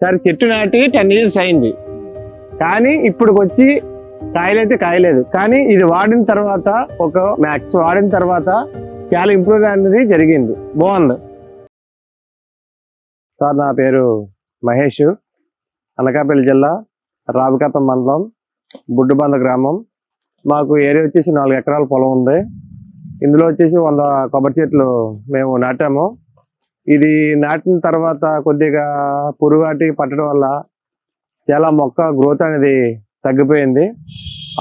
సరే చెట్టు నాటి టెన్ ఇయర్స్ అయింది. కానీ ఇప్పుడు వచ్చి కాయలైతే కాయలేదు. కానీ ఇది వాడిన తర్వాత ఒక మ్యాక్స్ వాడిన తర్వాత చాలా ఇంప్రూవ్ అనేది జరిగింది. బాగుంది. సార్ నా పేరు మహేష్. అనకాపల్లి జిల్లా రావికాతం మండలం బుడ్డుబంద గ్రామం. మాకు ఏరియా వచ్చేసి నాలుగు ఎకరాల పొలం ఉంది. ఇందులో వచ్చేసి వంద కొబ్బరి చెట్లు మేము నాటాము. ఇది నాటిన తర్వాత కొద్దిగా పురుగాటి పట్టడం వల్ల చాలా మొక్క గ్రోత్ అనేది తగ్గిపోయింది.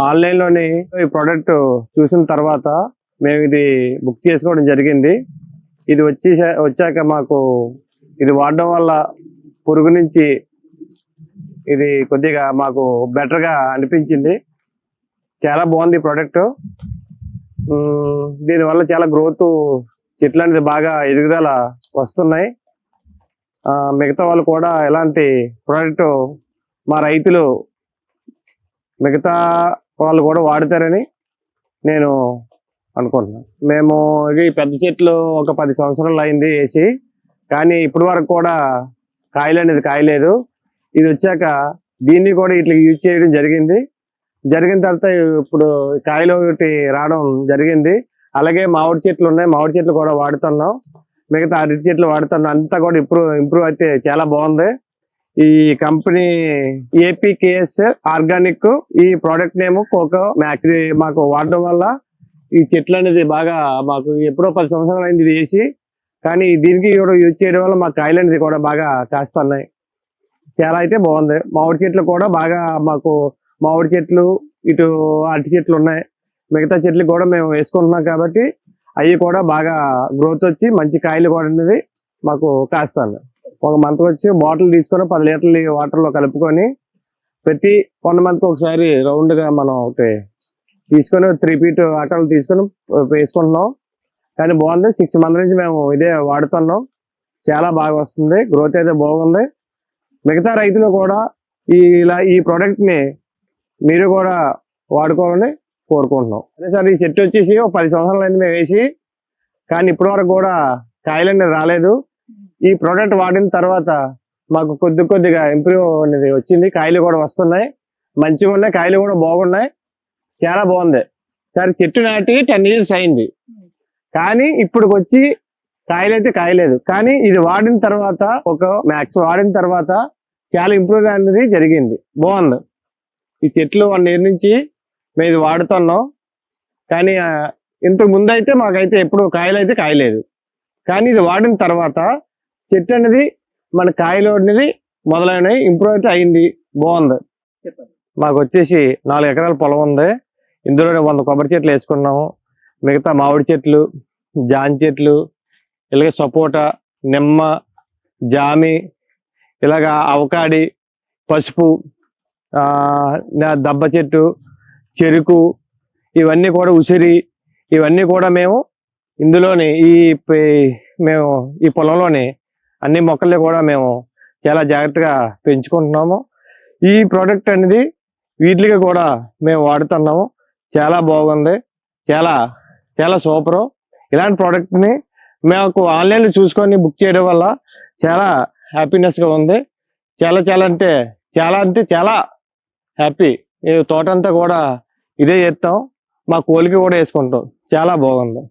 ఆన్లైన్లోని ఈ ప్రోడక్ట్ చూసిన తర్వాత మేము ఇది బుక్ చేసుకోవడం జరిగింది. ఇది వచ్చి వచ్చాక మాకు ఇది వాడడం వల్ల పురుగు నుంచి ఇది కొద్దిగా మాకు బెటర్గా అనిపించింది. చాలా బాగుంది ప్రోడక్ట్ దీనివల్ల చాలా గ్రోత్ చెట్లు అనేది బాగా ఎదుగుదల వస్తున్నాయి. మిగతా వాళ్ళు కూడా ఎలాంటి ప్రోడక్ట్ మా రైతులు మిగతా వాళ్ళు కూడా వాడతారని నేను అనుకుంటున్నాను. మేము ఇది పెద్ద చెట్లు ఒక పది సంవత్సరాలు అయింది వేసి కానీ ఇప్పటి వరకు కూడా కాయలు అనేది కాయలేదు. ఇది వచ్చాక దీన్ని కూడా ఇట్లా యూజ్ చేయడం జరిగింది. జరిగిన తర్వాత ఇప్పుడు కాయలు ఒకటి రావడం జరిగింది. అలాగే మామిడి చెట్లు ఉన్నాయి. మామిడి చెట్లు కూడా వాడుతున్నాం. మిగతా అరటి చెట్లు వాడుతున్నాం. అంతా కూడా ఇంప్రూవ్ ఇంప్రూవ్ అయితే చాలా బాగుంది. ఈ కంపెనీ ఏపీకేఎస్ ఆర్గానిక్ ఈ ప్రోడక్ట్ నేమ్ కోకో మ్యాక్స్ మాకు వాడడం వల్ల ఈ చెట్లు అనేది బాగా మాకు ఎప్పుడో పది సంవత్సరాలు అయింది ఇది వేసి. కానీ దీనికి కూడా యూజ్ చేయడం వల్ల మా కాయలు అనేది కూడా బాగా కాస్తున్నాయి. చాలా అయితే బాగుంది. మామిడి చెట్లు కూడా బాగా మాకు మామిడి చెట్లు ఇటు అరటి చెట్లు ఉన్నాయి. మిగతా చెట్లు కూడా మేము వేసుకుంటున్నాం కాబట్టి అవి కూడా బాగా గ్రోత్ వచ్చి మంచి కాయలు కూడా అనేది మాకు కాస్తాను. ఒక మంత్ వచ్చి బాటిల్ తీసుకొని పది లీటర్లు వాటర్లో కలుపుకొని ప్రతి వన్ మంత్కి ఒకసారి రౌండ్గా మనం ఒకటి తీసుకొని త్రీ ఫీట్ ఆటలు తీసుకొని వేసుకుంటున్నాం. కానీ బాగుంది. సిక్స్ మంత్ నుంచి మేము ఇదే వాడుతున్నాం. చాలా బాగా వస్తుంది. గ్రోత్ అయితే బాగుంది. మిగతా రైతులు కూడా ఈ ఇలా ఈ ప్రోడక్ట్ని మీరు కూడా వాడుకోవాలని కోరుకుంటున్నాం. అదే సార్ ఈ చెట్టు వచ్చేసి ఒక పది సంవత్సరాలు అయింది మేము వేసి కానీ ఇప్పటి వరకు కూడా కాయలు అనేది రాలేదు. ఈ ప్రోడక్ట్ వాడిన తర్వాత మాకు కొద్ది కొద్దిగా ఇంప్రూవ్ అనేది వచ్చింది. కాయలు కూడా వస్తున్నాయి. మంచిగా ఉన్నాయి. కాయలు కూడా బాగున్నాయి. చాలా బాగుంది. సరే చెట్టు నాటి టెన్ ఇయర్స్ అయింది. కానీ ఇప్పుడు వచ్చి కాయలు అయితే కాయలేదు. కానీ ఇది వాడిన తర్వాత ఒక మ్యాక్స్ వాడిన తర్వాత చాలా ఇంప్రూవ్ అనేది జరిగింది. బాగుంది. ఈ చెట్లు వన్ ఇయర్ నుంచి మేము ఇది వాడుతున్నాం. కానీ ఇంతకు ముందు అయితే మాకైతే ఎప్పుడు కాయలు అయితే కాయలేదు. కానీ ఇది వాడిన తర్వాత చెట్టు అనేది మన కాయలు అనేది మొదలైనవి ఇంప్రూవ్ అయితే అయింది. బాగుంది. మాకు వచ్చేసి నాలుగు ఎకరాల పొలం ఉంది. ఇందులో వంద కొబ్బరి చెట్లు వేసుకున్నాము. మిగతా మామిడి చెట్లు జాన్ చెట్లు ఇలాగ సపోటా నిమ్మ జామి ఇలాగ అవకాడి పసుపు దబ్బ చెట్టు చెరుకు ఇవన్నీ కూడా ఉసిరి ఇవన్నీ కూడా మేము ఇందులోని ఈ పే- మేము ఈ పొలంలోని అన్ని మొక్కల్ని కూడా మేము చాలా జాగ్రత్తగా పెంచుకుంటున్నాము. ఈ ప్రోడక్ట్ అనేది వీటికి కూడా మేము వాడుతున్నాము. చాలా బాగుంది. చాలా చాలా సూపరు. ఇలాంటి ప్రోడక్ట్ని మాకు ఆన్లైన్లో చూసుకొని బుక్ చేయడం వల్ల చాలా హ్యాపీనెస్గా ఉంది. చాలా చాలా అంటే చాలా అంటే చాలా హ్యాపీ. ఈ తోట అంతా కూడా ఇదే చేస్తాం మా కోలికి కూడా వేసుకుంటాం. చాలా బాగుంది.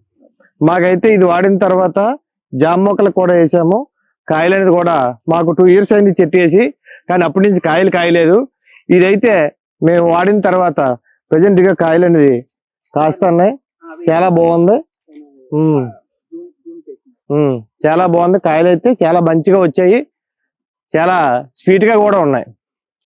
మాకైతే ఇది వాడిన తర్వాత జామ మొక్కలకు కూడా వేసాము. కాయలు అనేది కూడా మాకు టూ ఇయర్స్ అయింది చెట్టు వేసి కానీ అప్పటి నుంచి కాయలు కాయలేదు. ఇదైతే మేము వాడిన తర్వాత ప్రజెంట్గా కాయలు అనేది కాస్తున్నాయి. చాలా బాగుంది. చాలా బాగుంది. కాయలు అయితే చాలా మంచిగా వచ్చాయి. చాలా స్వీట్గా కూడా ఉన్నాయి.